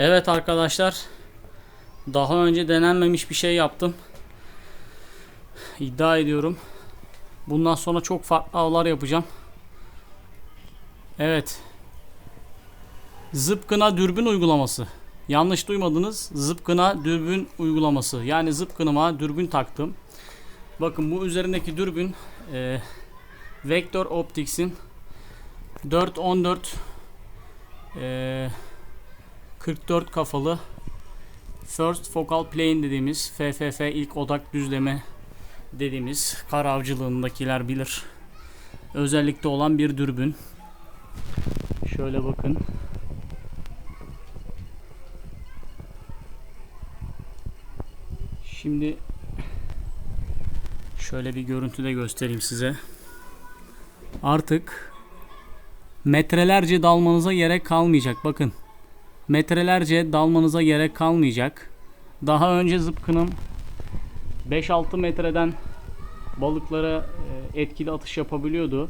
Evet arkadaşlar. Daha önce denenmemiş bir şey yaptım. İddia ediyorum. Bundan sonra çok farklı avlar yapacağım. Evet. Zıpkına dürbün uygulaması. Yanlış duymadınız. Zıpkına dürbün uygulaması. Yani zıpkınıma dürbün taktım. Bakın bu üzerindeki dürbün e, Vector Optics'in 414 e, 44 kafalı First Focal Plane dediğimiz FFF ilk odak düzleme dediğimiz kar avcılığındakiler bilir. Özellikle olan bir dürbün. Şöyle bakın. Şimdi şöyle bir görüntü de göstereyim size. Artık metrelerce dalmanıza gerek kalmayacak. Bakın. Metrelerce dalmanıza gerek kalmayacak. Daha önce zıpkınım 5-6 metreden balıklara e, etkili atış yapabiliyordu.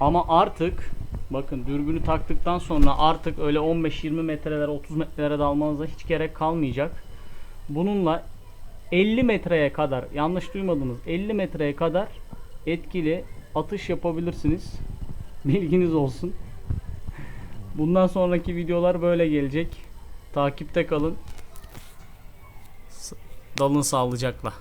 Ama artık bakın dürbünü taktıktan sonra artık öyle 15-20 metrelere 30 metrelere dalmanıza hiç gerek kalmayacak. Bununla 50 metreye kadar yanlış duymadınız 50 metreye kadar etkili atış yapabilirsiniz. Bilginiz olsun. Bundan sonraki videolar böyle gelecek. Takipte kalın. Dalın sağlıcakla.